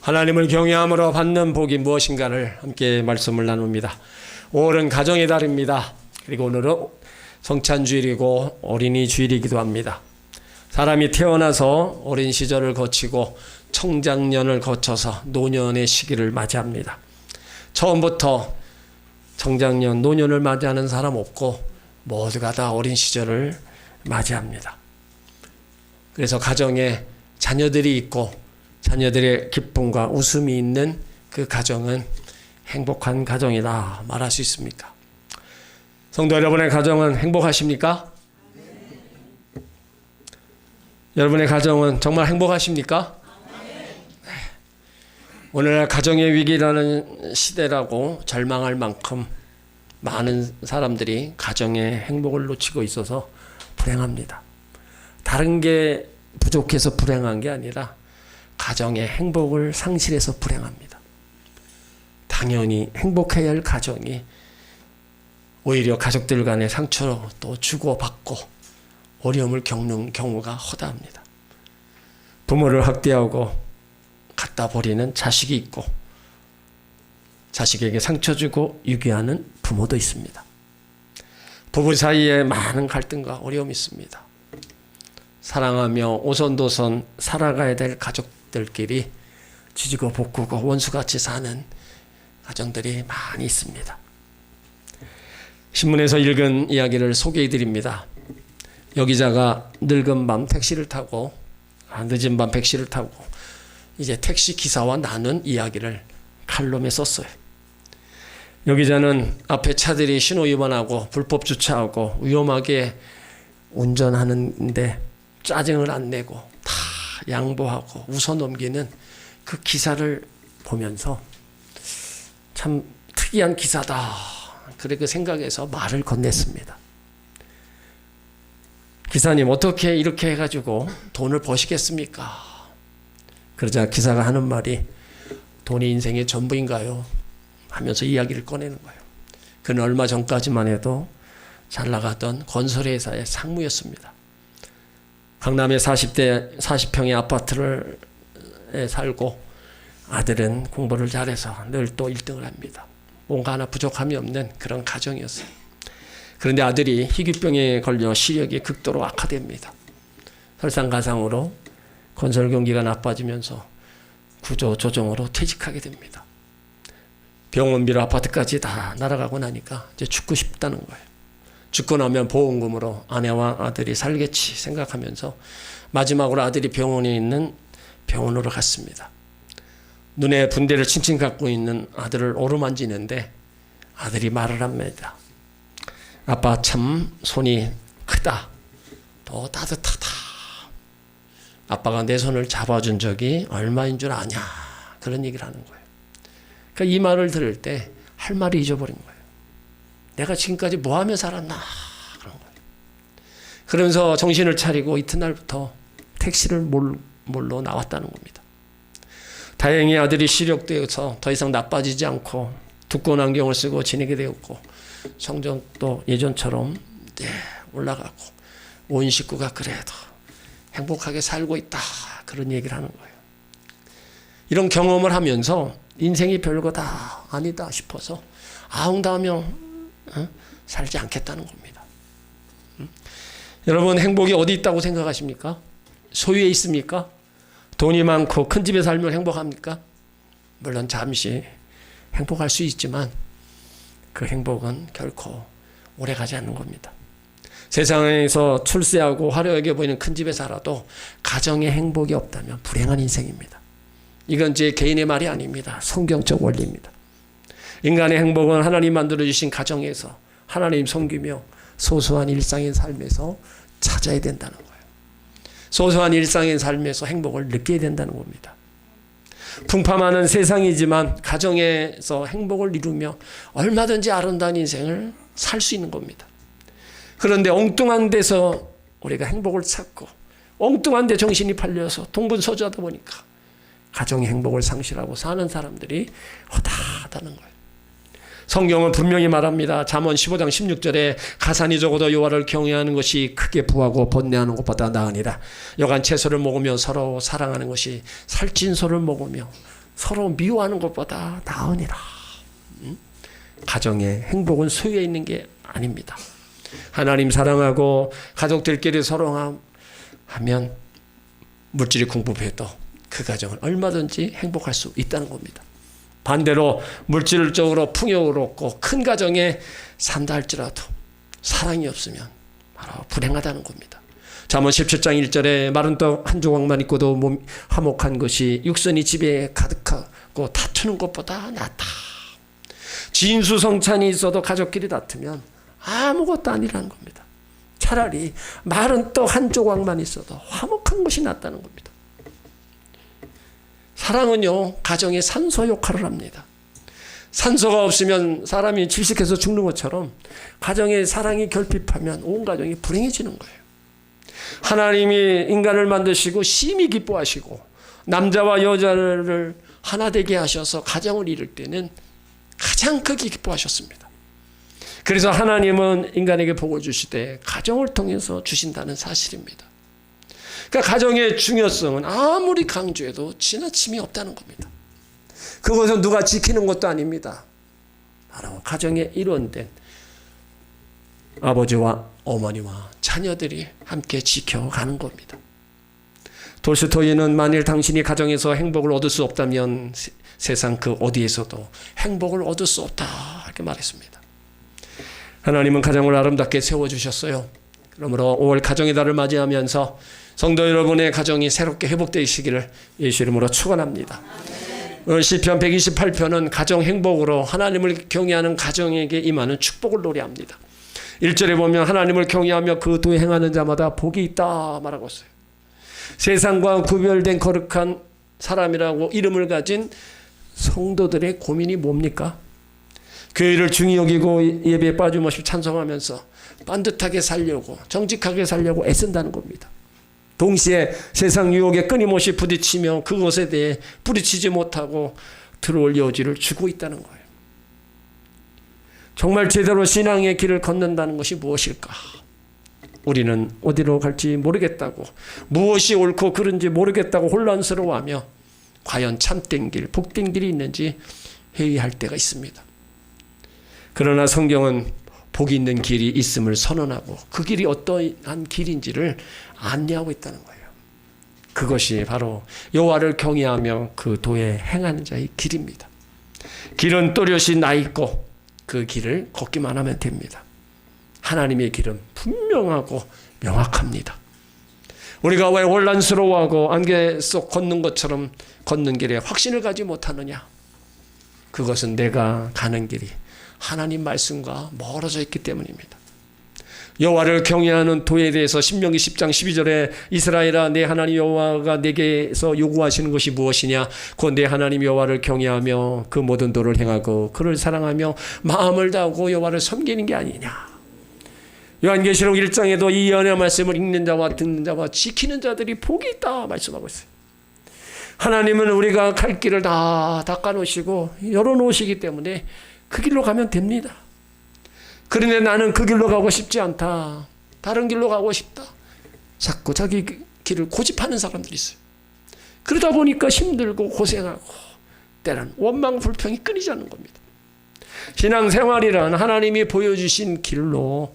하나님을 경외함으로 받는 복이 무엇인가를 함께 말씀을 나눕니다. 5월은 가정의 달입니다. 그리고 오늘은 성찬 주일이고 어린이 주일이기도 합니다. 사람이 태어나서 어린 시절을 거치고 청장년을 거쳐서 노년의 시기를 맞이합니다. 처음부터 청장년, 노년을 맞이하는 사람 없고 모두가 다 어린 시절을 맞이합니다. 그래서 가정에 자녀들이 있고 자녀들의 기쁨과 웃음이 있는 그 가정은 행복한 가정이다 말할 수 있습니까? 성도 여러분의 가정은 행복하십니까? 여러분의 가정은 정말 행복하십니까? 네. 오늘날 가정의 위기라는 시대라고 절망할 만큼 많은 사람들이 가정의 행복을 놓치고 있어서 불행합니다. 다른 게 부족해서 불행한 게 아니라 가정의 행복을 상실해서 불행합니다. 당연히 행복해야 할 가정이 오히려 가족들 간의 상처로 또 주고받고 어려움을 겪는 경우가 허다합니다. 부모를 학대하고 갖다 버리는 자식이 있고 자식에게 상처 주고 유기하는 부모도 있습니다. 부부 사이에 많은 갈등과 어려움이 있습니다. 사랑하며 오손도손 살아가야 될 가족 들끼리 지지고 볶고 원수같이 사는 가정들이 많이 있습니다. 신문에서 읽은 이야기를 소개해 드립니다. 여기자가 늙은 밤 택시를 타고 아, 늦은 밤 택시를 타고 이제 택시 기사와 나눈 이야기를 칼럼에 썼어요. 여기자는 앞에 차들이 신호 위반하고 불법 주차하고 위험하게 운전하는데 짜증을 안 내고 다 양보하고 웃어 넘기는 그 기사를 보면서 참 특이한 기사다. 그렇게 생각해서 말을 건넸습니다. 기사님 어떻게 이렇게 해가지고 돈을 버시겠습니까? 그러자 기사가 하는 말이 돈이 인생의 전부인가요? 하면서 이야기를 꺼내는 거예요. 그는 얼마 전까지만 해도 잘 나가던 건설회사의 상무였습니다. 강남의 40대 40평의 아파트를 살고 아들은 공부를 잘해서 늘 또 1등을 합니다. 뭔가 하나 부족함이 없는 그런 가정이었어요. 그런데 아들이 희귀병에 걸려 시력이 극도로 악화됩니다. 설상가상으로 건설 경기가 나빠지면서 구조 조정으로 퇴직하게 됩니다. 병원비로 아파트까지 다 날아가고 나니까 이제 죽고 싶다는 거예요. 죽고 나면 보험금으로 아내와 아들이 살겠지 생각하면서 마지막으로 아들이 병원에 있는 병원으로 갔습니다. 눈에 분대를 칭칭 갖고 있는 아들을 오르만지는데 아들이 말을 합니다. 아빠 참 손이 크다. 더 따뜻하다. 아빠가 내 손을 잡아준 적이 얼마인 줄 아냐. 그런 얘기를 하는 거예요. 그러니까 이 말을 들을 때 할 말이 잊어버린 거예요. 내가 지금까지 뭐 하며 살았나. 그런 거예요. 그러면서 정신을 차리고 이튿날부터 택시를 몰, 몰로 나왔다는 겁니다. 다행히 아들이 시력되어서 더 이상 나빠지지 않고 두꺼운 안경을 쓰고 지내게 되었고 성적도 예전처럼 네, 올라가고 온 식구가 그래도 행복하게 살고 있다 그런 얘기를 하는 거예요. 이런 경험을 하면서 인생이 별거 다 아니다 싶어서 아웅다며 어? 살지 않겠다는 겁니다. 음? 여러분 행복이 어디 있다고 생각하십니까? 소유에 있습니까? 돈이 많고 큰 집에 살면 행복합니까? 물론 잠시 행복할 수 있지만 그 행복은 결코 오래 가지 않는 겁니다. 세상에서 출세하고 화려하게 보이는 큰 집에 살아도 가정의 행복이 없다면 불행한 인생입니다. 이건 제 개인의 말이 아닙니다. 성경적 원리입니다. 인간의 행복은 하나님 만들어 주신 가정에서 하나님 섬기며 소소한 일상의 삶에서 찾아야 된다는 거예요. 소소한 일상의 삶에서 행복을 느껴야 된다는 겁니다. 풍파많은 세상이지만 가정에서 행복을 이루며 얼마든지 아름다운 인생을 살 수 있는 겁니다. 그런데 엉뚱한 데서 우리가 행복을 찾고 엉뚱한 데 정신이 팔려서 동분서주하다 보니까 가정의 행복을 상실하고 사는 사람들이 허다하다는 거예요. 성경은 분명히 말합니다. 잠언 15장 16절에 가산이 적어도 여호와를 경외하는 것이 크게 부하고 번뇌하는 것보다 나으니라. 여간 채소를 먹으며 서로 사랑하는 것이 살찐 소를 먹으며 서로 미워하는 것보다 나으니라. 음? 가정의 행복은 소유에 있는 게 아닙니다. 하나님 사랑하고 가족들끼리 서로 하면 물질이 궁핍해도 그 가정은 얼마든지 행복할 수 있다는 겁니다. 반대로 물질적으로 풍요롭고 큰 가정에 산다 할지라도 사랑이 없으면 바로 불행하다는 겁니다. 잠언 17장 1절에 마른 떡 한 조각만 있고도 몸 화목한 것이 육선이 집에 가득하고 다투는 것보다 낫다. 진수 성찬이 있어도 가족끼리 다투면 아무것도 아니라는 겁니다. 차라리 마른 떡 한 조각만 있어도 화목한 것이 낫다는 겁니다. 사랑은요, 가정의 산소 역할을 합니다. 산소가 없으면 사람이 질식해서 죽는 것처럼 가정의 사랑이 결핍하면 온 가정이 불행해지는 거예요. 하나님이 인간을 만드시고 심히 기뻐하시고 남자와 여자를 하나 되게 하셔서 가정을 이룰 때는 가장 크게 기뻐하셨습니다. 그래서 하나님은 인간에게 복을 주시되 가정을 통해서 주신다는 사실입니다. 그러니까 가정의 중요성은 아무리 강조해도 지나침이 없다는 겁니다. 그것은 누가 지키는 것도 아닙니다. 바로 가정의 일원된 아버지와 어머니와 자녀들이 함께 지켜가는 겁니다. 돌스토이는 만일 당신이 가정에서 행복을 얻을 수 없다면 세, 세상 그 어디에서도 행복을 얻을 수 없다 이렇게 말했습니다. 하나님은 가정을 아름답게 세워주셨어요. 그러므로 5월 가정의 달을 맞이하면서 성도 여러분의 가정이 새롭게 회복되시기를 예수 이름으로 축원합니다. 시편 128편은 가정 행복으로 하나님을 경외하는 가정에게 임하는 축복을 노래합니다. 1절에 보면 하나님을 경외하며 그 도에 행하는 자마다 복이 있다 말하고 있어요. 세상과 구별된 거룩한 사람이라고 이름을 가진 성도들의 고민이 뭡니까? 교회를 중히 여기고 예배에 빠짐없이 찬송하면서 반듯하게 살려고 정직하게 살려고 애쓴다는 겁니다. 동시에 세상 유혹에 끊임없이 부딪히며 그것에 대해 부딪히지 못하고 들어올 여지를 주고 있다는 거예요. 정말 제대로 신앙의 길을 걷는다는 것이 무엇일까? 우리는 어디로 갈지 모르겠다고 무엇이 옳고 그른지 모르겠다고 혼란스러워하며 과연 참된 길, 복된 길이 있는지 회의할 때가 있습니다. 그러나 성경은 복이 있는 길이 있음을 선언하고 그 길이 어떠한 길인지를 안내하고 있다는 거예요. 그것이 바로 여호와를 경외하며 그 도에 행하는 자의 길입니다. 길은 또렷이 나 있고 그 길을 걷기만 하면 됩니다. 하나님의 길은 분명하고 명확합니다. 우리가 왜 혼란스러워하고 안개 속 걷는 것처럼 걷는 길에 확신을 가지 못하느냐? 그것은 내가 가는 길이 하나님 말씀과 멀어져 있기 때문입니다. 여호와를 경외하는 도에 대해서 신명기 10장 12절에 이스라엘아 내 하나님 여호와가 내게서 요구하시는 것이 무엇이냐 곧 내 하나님 여호와를 경외하며 그 모든 도를 행하고 그를 사랑하며 마음을 다하고 여호와를 섬기는 게 아니냐 요한계시록 1장에도 이 연의 말씀을 읽는 자와 듣는 자와 지키는 자들이 복이 있다 말씀하고 있어요. 하나님은 우리가 갈 길을 다 닦아 놓으시고 열어 놓으시기 때문에 그 길로 가면 됩니다. 그런데 나는 그 길로 가고 싶지 않다. 다른 길로 가고 싶다. 자꾸 자기 길을 고집하는 사람들이 있어요. 그러다 보니까 힘들고 고생하고 때는 원망 불평이 끊이지 않는 겁니다. 신앙생활이란 하나님이 보여주신 길로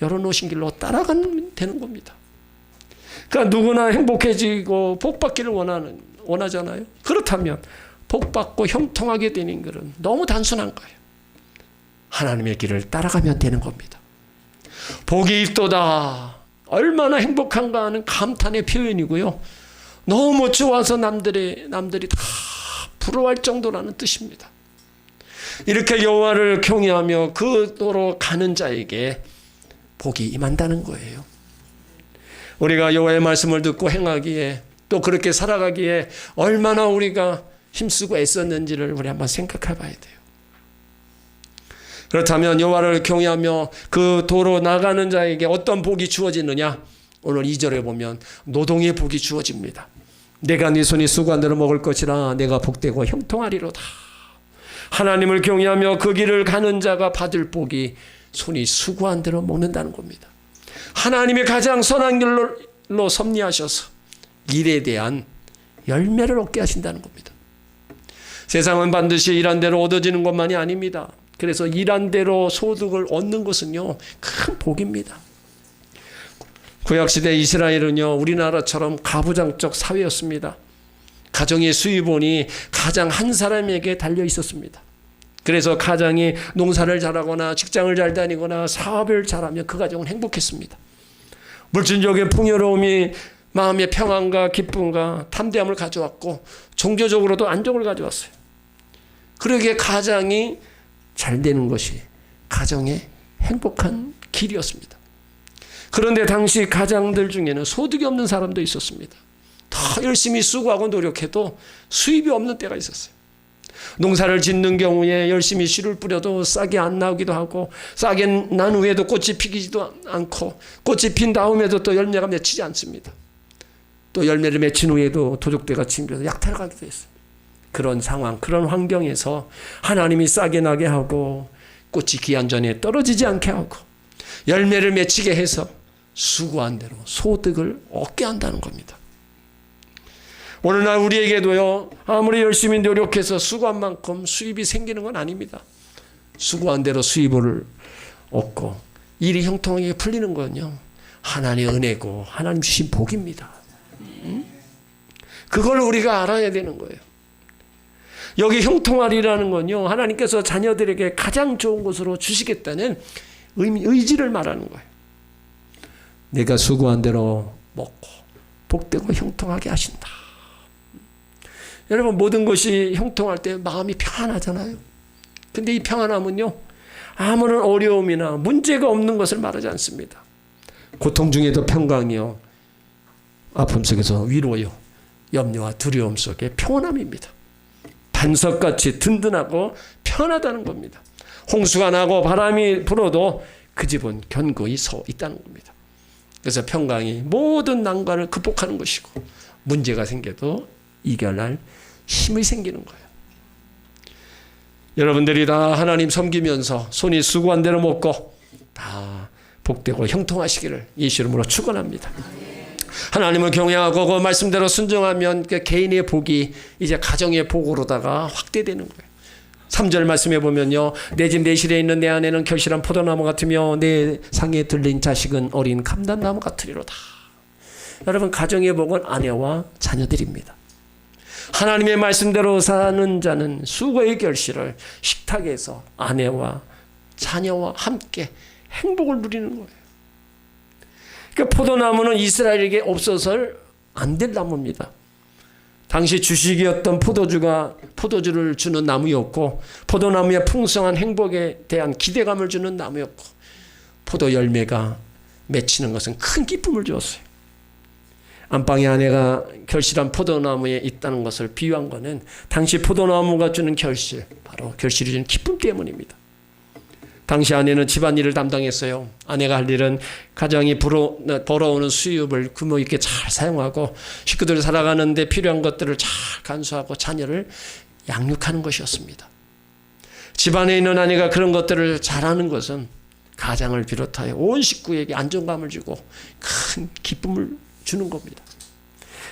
열어놓으신 길로 따라가면 되는 겁니다. 그러니까 누구나 행복해지고 복받기를 원하는 원하잖아요. 그렇다면 복받고 형통하게 되는 것은 너무 단순한 거예요. 하나님의 길을 따라가면 되는 겁니다. 복이 있도다. 얼마나 행복한가 하는 감탄의 표현이고요. 너무 좋아서 남들이 남들이 다 부러워할 정도라는 뜻입니다. 이렇게 여호와를 경외하며 그 도로 가는 자에게 복이 임한다는 거예요. 우리가 여호와의 말씀을 듣고 행하기에 또 그렇게 살아가기에 얼마나 우리가 힘쓰고 애썼는지를 우리 한번 생각해 봐야 돼요. 그렇다면 여호와를 경외하며 그 도로 나가는 자에게 어떤 복이 주어지느냐? 오늘 2절에 보면 노동의 복이 주어집니다. 내가 네 손이 수고한 대로 먹을 것이라 내가 복되고 형통하리로다. 하나님을 경외하며 그 길을 가는 자가 받을 복이 손이 수고한 대로 먹는다는 겁니다. 하나님의 가장 선한 길로 섭리하셔서 일에 대한 열매를 얻게 하신다는 겁니다. 세상은 반드시 일한 대로 얻어지는 것만이 아닙니다. 그래서 일한 대로 소득을 얻는 것은요, 큰 복입니다. 구약시대 이스라엘은요, 우리나라처럼 가부장적 사회였습니다. 가정의 수입원이 가장 한 사람에게 달려 있었습니다. 그래서 가장이 농사를 잘하거나 직장을 잘 다니거나 사업을 잘하면 그 가정은 행복했습니다. 물질적인 풍요로움이 마음의 평안과 기쁨과 담대함을 가져왔고 종교적으로도 안정을 가져왔어요. 그러기에 가장이 잘 되는 것이 가정의 행복한 길이었습니다. 그런데 당시 가장들 중에는 소득이 없는 사람도 있었습니다. 더 열심히 수고하고 노력해도 수입이 없는 때가 있었어요. 농사를 짓는 경우에 열심히 씨를 뿌려도 싹이 안 나오기도 하고 싹이 난 후에도 꽃이 피기지도 않고 꽃이 핀 다음에도 또 열매가 맺히지 않습니다. 또 열매를 맺힌 후에도 도적대가 침겨서 약탈하기도 했어요. 그런 상황, 그런 환경에서 하나님이 싹이 나게 하고 꽃이 기한 전에 떨어지지 않게 하고 열매를 맺히게 해서 수고한 대로 소득을 얻게 한다는 겁니다. 오늘날 우리에게도요, 아무리 열심히 노력해서 수고한 만큼 수입이 생기는 건 아닙니다. 수고한 대로 수입을 얻고 일이 형통하게 풀리는 건요, 하나님의 은혜고 하나님 주신 복입니다. 그걸 우리가 알아야 되는 거예요. 여기 형통하리라는 건요, 하나님께서 자녀들에게 가장 좋은 것으로 주시겠다는 의지를 말하는 거예요. 내가 수고한 대로 먹고 복되고 형통하게 하신다. 여러분 모든 것이 형통할 때 마음이 평안하잖아요. 근데 이 평안함은요 아무런 어려움이나 문제가 없는 것을 말하지 않습니다. 고통 중에도 평강이요 아픔 속에서 위로요 염려와 두려움 속에 평안함입니다. 반석같이 든든하고 편하다는 겁니다. 홍수가 나고 바람이 불어도 그 집은 견고히 서 있다는 겁니다. 그래서 평강이 모든 난관을 극복하는 것이고 문제가 생겨도 이겨낼 힘이 생기는 거예요. 여러분들이 다 하나님 섬기면서 손이 수고한 대로 먹고 다 복되고 형통하시기를 예수 이름으로 축원합니다. 하나님을 경외하고 그 말씀대로 순종하면 그 개인의 복이 이제 가정의 복으로다가 확대되는 거예요. 3절 말씀해 보면요. 내 집 내실에 있는 내 안에는 결실한 포도나무 같으며 내 상에 들린 자식은 어린 감단나무 같으리로다. 여러분 가정의 복은 아내와 자녀들입니다. 하나님의 말씀대로 사는 자는 수고의 결실을 식탁에서 아내와 자녀와 함께 행복을 누리는 거예요. 그 포도나무는 이스라엘에게 없어서는 안 될 나무입니다. 당시 주식이었던 포도주가 포도주를 주는 나무였고 포도나무의 풍성한 행복에 대한 기대감을 주는 나무였고 포도 열매가 맺히는 것은 큰 기쁨을 주었어요. 안방에 아내가 결실한 포도나무에 있다는 것을 비유한 것은 당시 포도나무가 주는 결실, 바로 결실이 주는 기쁨 때문입니다. 당시 아내는 집안일을 담당했어요. 아내가 할 일은 가정이 불어, 벌어오는 수입을 규모 있게 잘 사용하고 식구들 살아가는데 필요한 것들을 잘 간수하고 자녀를 양육하는 것이었습니다. 집안에 있는 아내가 그런 것들을 잘하는 것은 가장을 비롯하여 온 식구에게 안정감을 주고 큰 기쁨을 주는 겁니다.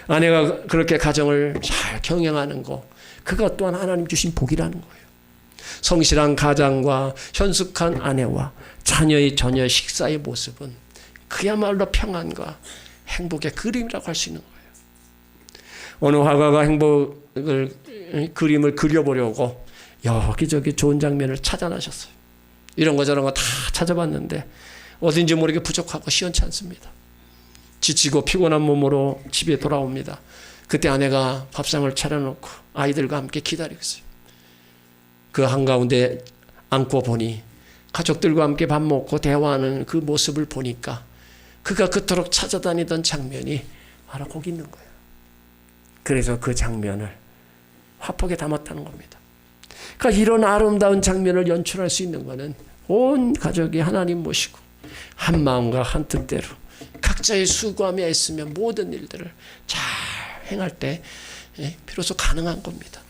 아내가 그렇게 가정을 잘 경영하는 것, 그것 또한 하나님 주신 복이라는 거예요. 성실한 가장과 현숙한 아내와 자녀의 저녀 식사의 모습은 그야말로 평안과 행복의 그림이라고 할 수 있는 거예요. 어느 화가가 행복을 그림을 그려보려고 여기저기 좋은 장면을 찾아나셨어요. 이런 거 저런 거 다 찾아봤는데 어딘지 모르게 부족하고 시원치 않습니다. 지치고 피곤한 몸으로 집에 돌아옵니다. 그때 아내가 밥상을 차려놓고 아이들과 함께 기다리고 있어요. 그 한가운데 앉고 보니 가족들과 함께 밥 먹고 대화하는 그 모습을 보니까 그가 그토록 찾아다니던 장면이 바로 거기 있는 거예요. 그래서 그 장면을 화폭에 담았다는 겁니다. 그러니까 이런 아름다운 장면을 연출할 수 있는 것은 온 가족이 하나님 모시고 한 마음과 한 뜻대로 각자의 수고하며 애쓰며 모든 일들을 잘 행할 때 예, 비로소 가능한 겁니다.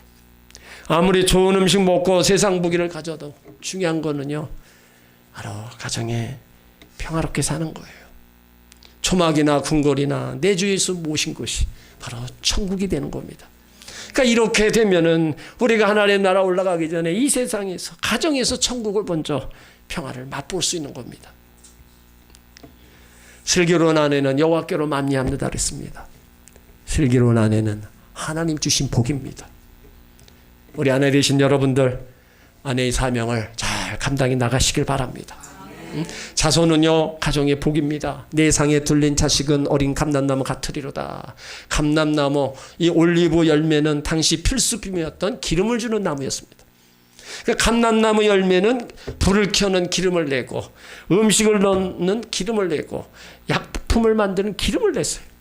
아무리 좋은 음식 먹고 세상 무기를 가져도 중요한 거는요. 바로 가정에 평화롭게 사는 거예요. 초막이나 궁궐이나 내 주위에서 모신 것이 바로 천국이 되는 겁니다. 그러니까 이렇게 되면은 우리가 하나님의 나라 올라가기 전에 이 세상에서 가정에서 천국을 먼저 평화를 맛볼 수 있는 겁니다. 슬기로운 아내는 여호와께로 만미합니다 그랬습니다. 슬기로운 아내는 하나님 주신 복입니다. 우리 아내 되신 여러분들 아내의 사명을 잘 감당해 나가시길 바랍니다. 음? 자손은요 가정의 복입니다. 내 상에 둘린 자식은 어린 감람나무 같으리로다. 감람나무 이 올리브 열매는 당시 필수품이었던 기름을 주는 나무였습니다. 그러니까 감람나무 열매는 불을 켜는 기름을 내고 음식을 넣는 기름을 내고 약품을 만드는 기름을 냈어요.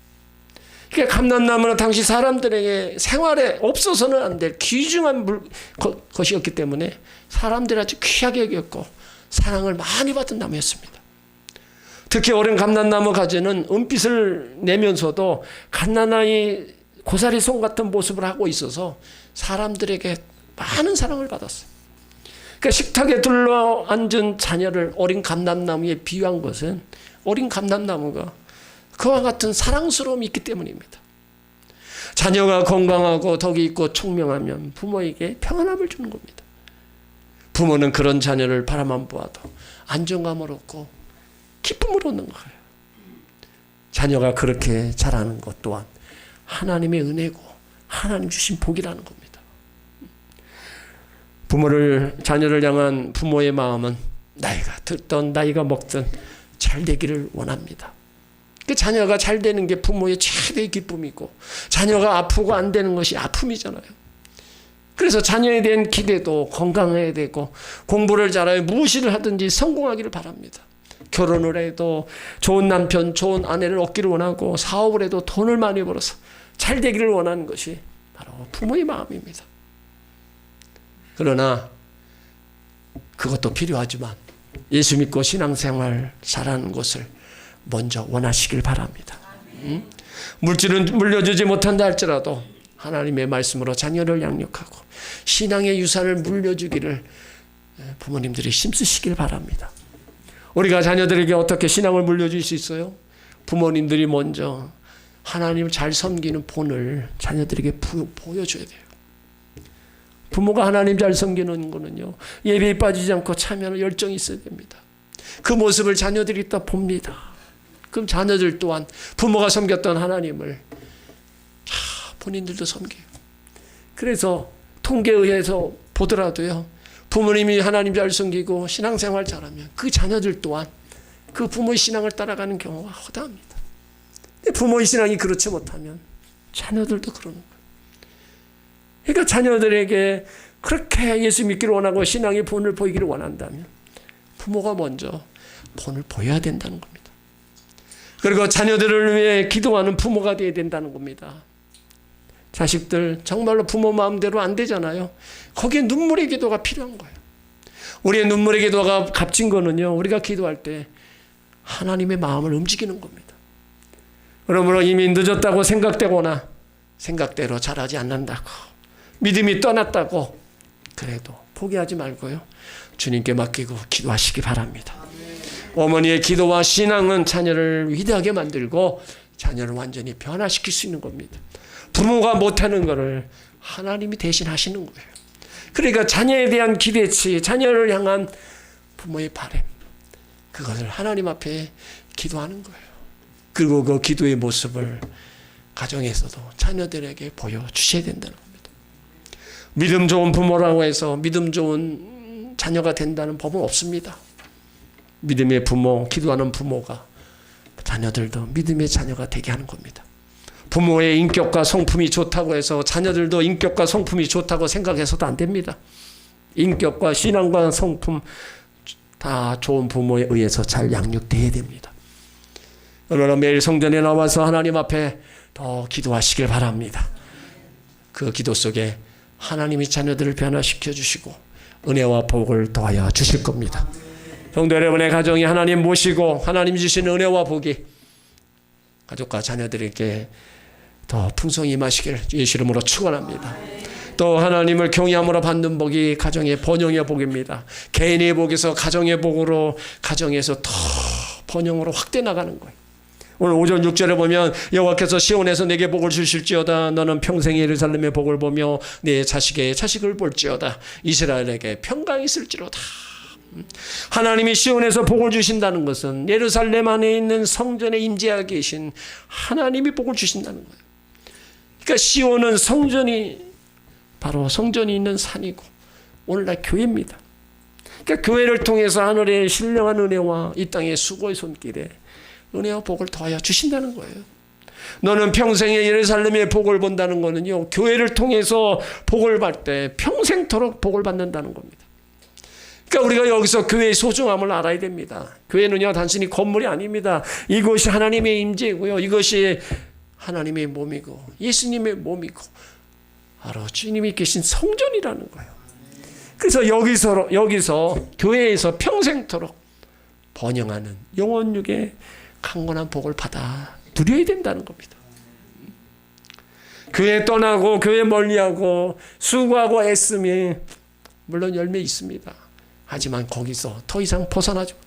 그러니까 감람나무는 당시 사람들에게 생활에 없어서는 안 될 귀중한 물, 거, 것이었기 때문에 사람들이 아주 귀하게 여겼고 사랑을 많이 받은 나무였습니다. 특히 어린 감람나무 가지는 은빛을 내면서도 갓난아이 고사리 송 같은 모습을 하고 있어서 사람들에게 많은 사랑을 받았어요. 그러니까 식탁에 둘러 앉은 자녀를 어린 감람나무에 비유한 것은 어린 감람나무가 그와 같은 사랑스러움이 있기 때문입니다. 자녀가 건강하고 덕이 있고 총명하면 부모에게 평안함을 주는 겁니다. 부모는 그런 자녀를 바라만 보아도 안정감을 얻고 기쁨을 얻는 거예요. 자녀가 그렇게 자라는 것 또한 하나님의 은혜고 하나님 주신 복이라는 겁니다. 부모를 자녀를 향한 부모의 마음은 나이가 듣던 나이가 먹든 잘 되기를 원합니다. 그 자녀가 잘 되는 게 부모의 최대의 기쁨이고 자녀가 아프고 안 되는 것이 아픔이잖아요. 그래서 자녀에 대한 기대도 건강해야 되고 공부를 잘하여 무엇을 하든지 성공하기를 바랍니다. 결혼을 해도 좋은 남편, 좋은 아내를 얻기를 원하고 사업을 해도 돈을 많이 벌어서 잘 되기를 원하는 것이 바로 부모의 마음입니다. 그러나 그것도 필요하지만 예수 믿고 신앙생활 잘하는 것을 먼저 원하시길 바랍니다. 음? 물질은 물려주지 못한다 할지라도 하나님의 말씀으로 자녀를 양육하고 신앙의 유산을 물려주기를 부모님들이 힘쓰시길 바랍니다. 우리가 자녀들에게 어떻게 신앙을 물려줄 수 있어요? 부모님들이 먼저 하나님을 잘 섬기는 본을 자녀들에게 부, 보여줘야 돼요. 부모가 하나님 잘 섬기는 거는요 예배에 빠지지 않고 참여하는 열정이 있어야 됩니다. 그 모습을 자녀들이 다 봅니다. 그럼 자녀들 또한 부모가 섬겼던 하나님을 자, 본인들도 섬겨요. 그래서 통계에 의해서 보더라도요 부모님이 하나님 잘 섬기고 신앙생활 잘하면 그 자녀들 또한 그 부모의 신앙을 따라가는 경우가 허다합니다. 부모의 신앙이 그렇지 못하면 자녀들도 그러는 거예요. 그러니까 자녀들에게 그렇게 예수 믿기를 원하고 신앙의 본을 보이기를 원한다면 부모가 먼저 본을 보여야 된다는 겁니다. 그리고 자녀들을 위해 기도하는 부모가 되어야 된다는 겁니다. 자식들 정말로 부모 마음대로 안 되잖아요. 거기에 눈물의 기도가 필요한 거예요. 우리의 눈물의 기도가 값진 거는요. 우리가 기도할 때 하나님의 마음을 움직이는 겁니다. 그러므로 이미 늦었다고 생각되거나 생각대로 잘하지 않는다고 믿음이 떠났다고 그래도 포기하지 말고요. 주님께 맡기고 기도하시기 바랍니다. 어머니의 기도와 신앙은 자녀를 위대하게 만들고 자녀를 완전히 변화시킬 수 있는 겁니다. 부모가 못하는 것을 하나님이 대신 하시는 거예요. 그러니까 자녀에 대한 기대치, 자녀를 향한 부모의 바램, 그것을 하나님 앞에 기도하는 거예요. 그리고 그 기도의 모습을 가정에서도 자녀들에게 보여주셔야 된다는 겁니다. 믿음 좋은 부모라고 해서 믿음 좋은 자녀가 된다는 법은 없습니다. 믿음의 부모, 기도하는 부모가 자녀들도 믿음의 자녀가 되게 하는 겁니다. 부모의 인격과 성품이 좋다고 해서 자녀들도 인격과 성품이 좋다고 생각해서도 안 됩니다. 인격과 신앙과 성품 다 좋은 부모에 의해서 잘 양육돼야 됩니다. 그러나 매일 성전에 나와서 하나님 앞에 더 기도하시길 바랍니다. 그 기도 속에 하나님이 자녀들을 변화시켜 주시고 은혜와 복을 더하여 주실 겁니다. 성도 여러분의 가정이 하나님 모시고 하나님 주신 은혜와 복이 가족과 자녀들에게 더 풍성히 임하시길 예수 이름으로 축원합니다. 또 하나님을 경외함으로 받는 복이 가정의 번영의 복입니다. 개인의 복에서 가정의 복으로 가정에서 더 번영으로 확대 나가는 거예요. 오늘 5절 6절에 보면 여호와께서 시온에서 내게 복을 주실지어다 너는 평생 예루살렘의 복을 보며 내 자식의 자식을 볼지어다 이스라엘에게 평강이 있을지로다 하나님이 시온에서 복을 주신다는 것은 예루살렘 안에 있는 성전에 임재하고 계신 하나님이 복을 주신다는 거예요. 그러니까 시온은 성전이 바로 성전이 있는 산이고 오늘날 교회입니다. 그러니까 교회를 통해서 하늘의 신령한 은혜와 이 땅의 수고의 손길에 은혜와 복을 더하여 주신다는 거예요. 너는 평생에 예루살렘의 복을 본다는 거는요. 교회를 통해서 복을 받을 때 평생토록 복을 받는다는 겁니다. 그러니까 우리가 여기서 교회의 소중함을 알아야 됩니다. 교회는요 단순히 건물이 아닙니다. 이것이 하나님의 임재고요. 이것이 하나님의 몸이고 예수님의 몸이고 바로 주님이 계신 성전이라는 거예요. 그래서 여기서 여기서 교회에서 평생토록 번영하는 영원육의 강건한 복을 받아 누려야 된다는 겁니다. 교회 떠나고 교회 멀리하고 수고하고 애쓰면 물론 열매 있습니다. 하지만 거기서 더 이상 벗어나지 못해.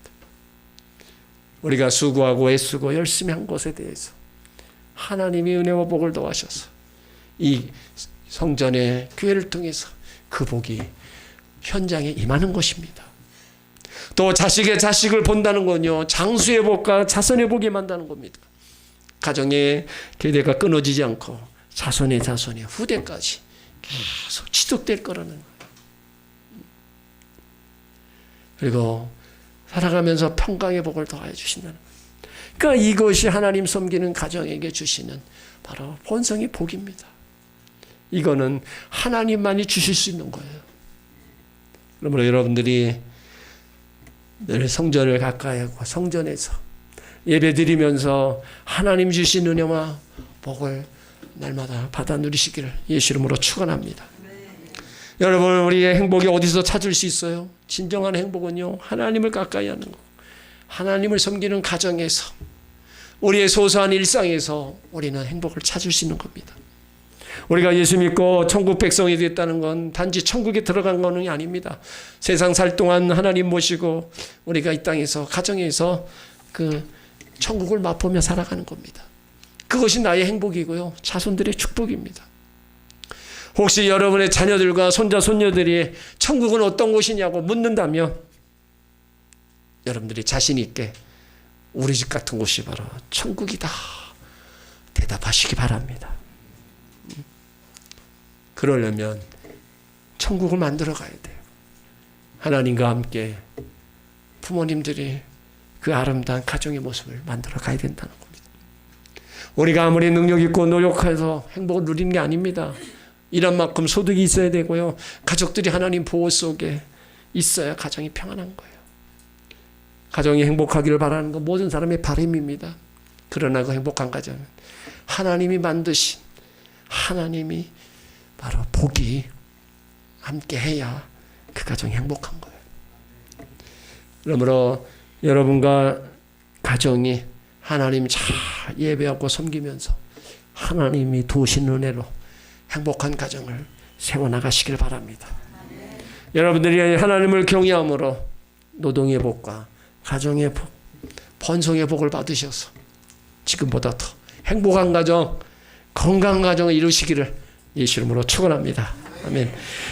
우리가 수고하고 애쓰고 열심히 한 것에 대해서 하나님이 은혜와 복을 더하셔서 이 성전의 교회를 통해서 그 복이 현장에 임하는 것입니다. 또 자식의 자식을 본다는 건요 장수의 복과 자손의 복이 만다는 겁니다. 가정의 계대가 끊어지지 않고 자손의 자손의 후대까지 계속 지속될 거라는 거예요. 그리고 살아가면서 평강의 복을 더하여 주신다는. 그러니까 이것이 하나님 섬기는 가정에게 주시는 바로 본성의 복입니다. 이거는 하나님만이 주실 수 있는 거예요. 그러므로 여러분들이 늘 성전을 가까이 하고 성전에서 예배 드리면서 하나님 주신 은혜와 복을 날마다 받아 누리시기를 예수 이름으로 축원합니다. 여러분 우리의 행복이 어디서 찾을 수 있어요? 진정한 행복은요 하나님을 가까이 하는 거, 하나님을 섬기는 가정에서 우리의 소소한 일상에서 우리는 행복을 찾을 수 있는 겁니다. 우리가 예수 믿고 천국 백성이 됐다는 건 단지 천국에 들어간 거는 아닙니다. 세상 살 동안 하나님 모시고 우리가 이 땅에서 가정에서 그 천국을 맛보며 살아가는 겁니다. 그것이 나의 행복이고요. 자손들의 축복입니다. 혹시 여러분의 자녀들과 손자 손녀들이 천국은 어떤 곳이냐고 묻는다면 여러분들이 자신 있게 우리 집 같은 곳이 바로 천국이다. 대답하시기 바랍니다. 그러려면 천국을 만들어 가야 돼요. 하나님과 함께 부모님들이 그 아름다운 가정의 모습을 만들어 가야 된다는 겁니다. 우리가 아무리 능력 있고 노력해서 행복을 누리는 게 아닙니다. 이런 만큼 소득이 있어야 되고요. 가족들이 하나님 보호 속에 있어야 가정이 평안한 거예요. 가정이 행복하기를 바라는 건 모든 사람의 바람입니다. 그러나 그 행복한 가정은 하나님이 만드신 하나님이 바로 복이 함께 해야 그 가정이 행복한 거예요. 그러므로 여러분과 가정이 하나님 잘 예배하고 섬기면서 하나님이 도우신 은혜로 행복한 가정을 세워나가시길 바랍니다. 여러분들이 하나님을 경외함으로 노동의 복과 가정의 복, 번성의 복을 받으셔서 지금보다 더 행복한 가정, 건강한 가정을 이루시기를 예수 이름으로 축원합니다. 아멘.